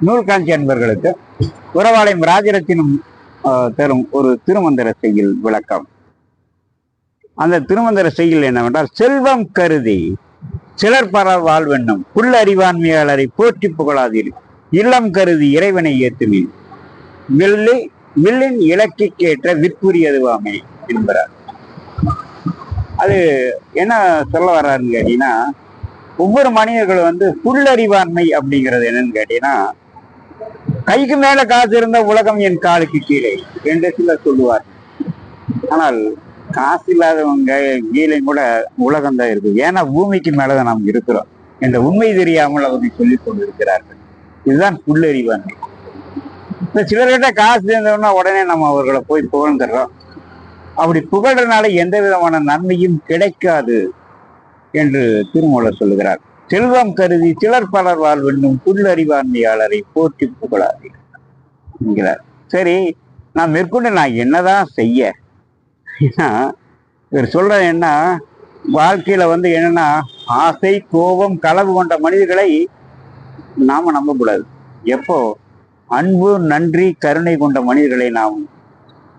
நூல்காஞ்சி அன்பர்களுக்கு உறவாலயம் ராஜரத்தினம் ஆஹ், தரும் ஒரு திருமந்திர செய்யுள் விளக்கம். அந்த திருமந்திர செய்யுள் என்னவென்றால் செல்வம் கருதி சிலர் பர வாழ்வெண்ணும் புல் அறிவாண்மையாளரை போற்றி புகழாதீர். இல்லம் கருதி இறைவனை ஏத்துமீன் வில்லி வில்லின் இலக்கிற்கேற்ற விற்புரியதுவாமே என்பார். அது என்ன சொல்ல வர்றாருன்னு கேட்டீங்கன்னா ஒவ்வொரு மனிதர்களும் வந்து புல்லறிவாண்மை அப்படிங்கிறது என்னன்னு கேட்டீங்கன்னா கைக்கு மேல காசு இருந்த உலகம் என் காலுக்கு கீழே என்று சிலர் சொல்லுவார் ஆனால் காசு இல்லாதவங்க கீழே கூட உலகம் தான் இருக்கு. ஏன்னா பூமிக்கு மேலதான் நாம் இருக்கிறோம் என்ற உண்மை தெரியாமல் அவர்கள் சொல்லிக் கொண்டிருக்கிறார்கள். இதுதான் புல்லறிவாண்மை. இப்ப சிலர்கிட்ட காசு இருந்தோம்னா உடனே நம்ம அவர்களை போய் புகழ்ந்துடுறோம். அப்படி புகழ்றதுனால எந்த விதமான நன்மையும் கிடைக்காது. என்று திருமூலர் சொல்லுகிறார். செல்வம் கருதி சிலர் பலர் வாழ்வென்னும் புல்லறிவாண்மையாளரை போற்றி புகழாதீர்கள் என்கிறார். சரி நான் மேற்கொண்டு நான் என்னதான் செய்ய? ஏன்னா, இவர் சொல்ற என்ன வாழ்க்கையில வந்து என்னன்னா ஆசை கோபம் களவு கொண்ட மனிதர்களை நாம நம்பக்கூடாது. எப்போ? அன்பு நன்றி கருணை கொண்ட மனிதர்களை நாம்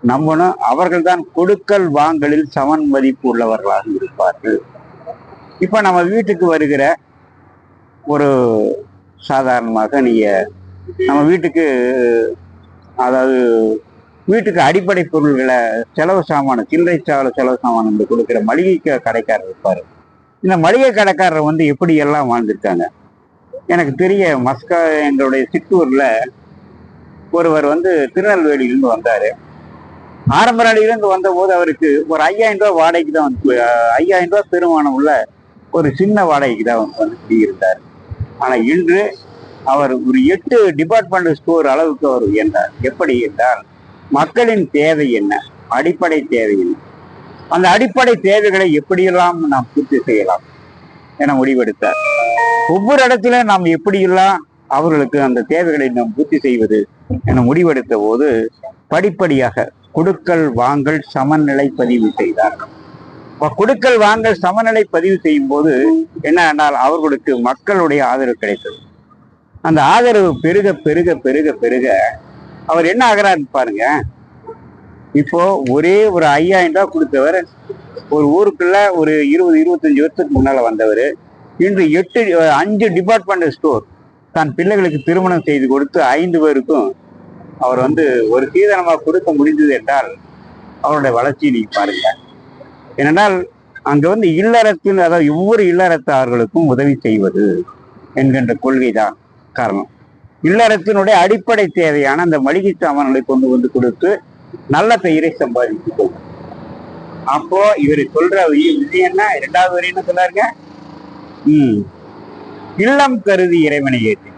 நம்பணும். அவர்கள்தான் கொடுக்கல் வாங்கலில் சமன் மதிப்பு உள்ளவர்களாக இருப்பார்கள். இப்போ நம்ம வீட்டுக்கு வருகிற ஒரு சாதாரணமாக நீங்கள் நம்ம வீட்டுக்கு அதாவது வீட்டுக்கு அடிப்படை பொருள்களை செலவு சாமான் சில்லறை சாவல செலவு சாமான் என்று கொடுக்குற மளிகை கடைக்காரர் இருப்பார். இந்த மளிகை கடைக்காரர் வந்து எப்படி எல்லாம் வாழ்ந்திருக்காங்க? எனக்கு தெரிய மஸ்கா எங்களுடைய சித்தூரில் ஒருவர் வந்து திருநெல்வேலியிலிருந்து வந்தார். ஆரம்ப நாளிலிருந்து வந்த போது அவருக்கு ஒரு ஐயாயிரம் ரூபா வாடகைக்கு தான் வந்து ஐயாயிரம் ரூபா பெருமானம் உள்ள ஒரு சின்ன வாடகைக்கு தான் வந்து வந்து குடியிருந்தார். ஆனா இன்று அவர் ஒரு எட்டு டிபார்ட்மெண்ட் ஸ்டோர் அளவுக்கு அவர் உயர்ந்தார். எப்படி என்றால் மக்களின் தேவை என்ன? அடிப்படை தேவை என்ன? அந்த அடிப்படை தேவைகளை எப்படியெல்லாம் நாம் பூர்த்தி செய்யலாம் என முடிவெடுத்தார். ஒவ்வொரு இடத்துல நாம் எப்படியெல்லாம் அவர்களுக்கு அந்த தேவைகளை நாம் பூர்த்தி செய்வது என முடிவெடுத்த போது படிப்படியாக கொடுக்கல் வாங்கல் சமநிலை பதிவு செய்தார். கொடுக்கல் வாங்கல் சமநிலை பதிவு செய்யும் போது என்ன என்றால் அவர்களுக்கு மக்களுடைய ஆதரவு கிடைத்தது. அந்த ஆதரவு பெருக பெருக பெருக பெருக அவர் என்ன ஆகிறாரு பாருங்க. இப்போ ஒரே ஒரு ஐயாயிரம் ரூபாய் கொடுத்தவர் ஒரு ஊருக்குள்ள ஒரு இருபது இருபத்தஞ்சு வருஷத்துக்கு முன்னால வந்தவர். இன்று எட்டு அஞ்சு டிபார்ட்மெண்ட் ஸ்டோர் தன் பிள்ளைகளுக்கு திருமணம் செய்து கொடுத்து ஐந்து பேருக்கும் அவர் வந்து ஒரு சீதனமாக கொடுக்க முடிந்தது என்றால் அவருடைய வளர்ச்சியை நீங்க பாருங்க. ஏனென்றால் அங்கு வந்து இல்லறத்தில் அதாவது ஒவ்வொரு இல்லறத்தார்களுக்கும் உதவி செய்வது என்கின்ற கொள்கைதான் காரணம். இல்லறத்தினுடைய அடிப்படை தேவையான அந்த மளிகை சாமான்களை கொண்டு வந்து கொடுத்து நல்ல பெயரை சம்பாதித்து அப்போ இவர் சொல்ற வி- விஷயம் என்ன? இரண்டாவது வரி என்ன சொன்னாருங்க? ம். இல்லம் கருதி இறைவனை ஏற்றி.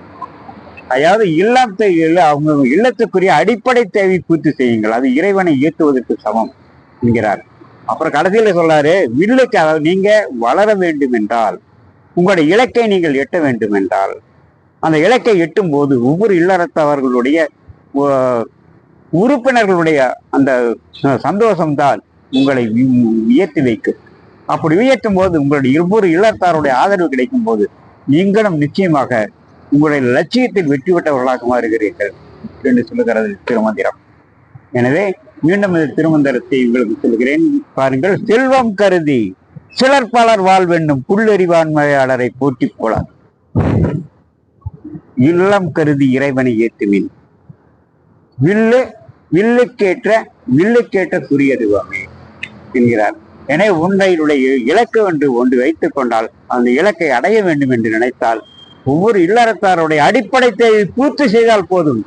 அதாவது இல்லத்தை அவங்க இல்லத்துக்குரிய அடிப்படை தேவை பூர்த்தி செய்யுங்கள். அது இறைவனை ஏற்றுவதற்கு சமம் என்கிறார். அப்புறம் கடைசியில சொல்றாரு வில்லுக்கு அதாவது நீங்க வளர வேண்டும் என்றால் உங்களுடைய இலக்கை நீங்கள் எட்ட வேண்டும் என்றால் அந்த இலக்கை எட்டும் போது ஒவ்வொரு இல்லறத்தவர்களுடைய உறுப்பினர்களுடைய அந்த சந்தோஷம்தான் உங்களை உயர்த்தி வைக்கும். அப்படி உயர்த்தும் போது உங்களுடைய ஒவ்வொரு இல்லத்தாருடைய ஆதரவு கிடைக்கும் போது நீங்களும் நிச்சயமாக உங்களுடைய லட்சியத்தில் வெற்றி பெற்றவர்களாக மாறுகிறீர்கள் என்று சொல்லுகிறது திருமந்திரம். எனவே மீண்டும் இந்த திருமந்திரத்தை உங்களுக்கு சொல்கிறேன் பாருங்கள் செல்வம் கருதி சிலர் பலர் வாழ்வென்னும் புல்லறிவாண்மையாளரை போற்றி போலார். இல்லம் கருதி இறைவனை ஏற்றுமின். வில்லு வில்லுக்கேற்ற வில்லுக்கேற்ற குறியதுவாமே என்கிறார். எனவே உன்னையுடைய இலக்கு என்று ஒன்று வைத்துக் கொண்டால் அந்த இலக்கை அடைய வேண்டும் என்று நினைத்தால் ஒவ்வொரு இல்லறத்தாருடைய அடிப்படை தேவை பூர்த்தி செய்தால் போதும்.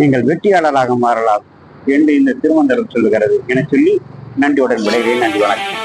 நீங்கள் வெற்றியாளராக மாறலாம். என்று இந்த திருமந்திரம் சொல்லுகிறது. என சொல்லி நன்றியுடன் விடைகிறேன் நன்றி வணக்கம்.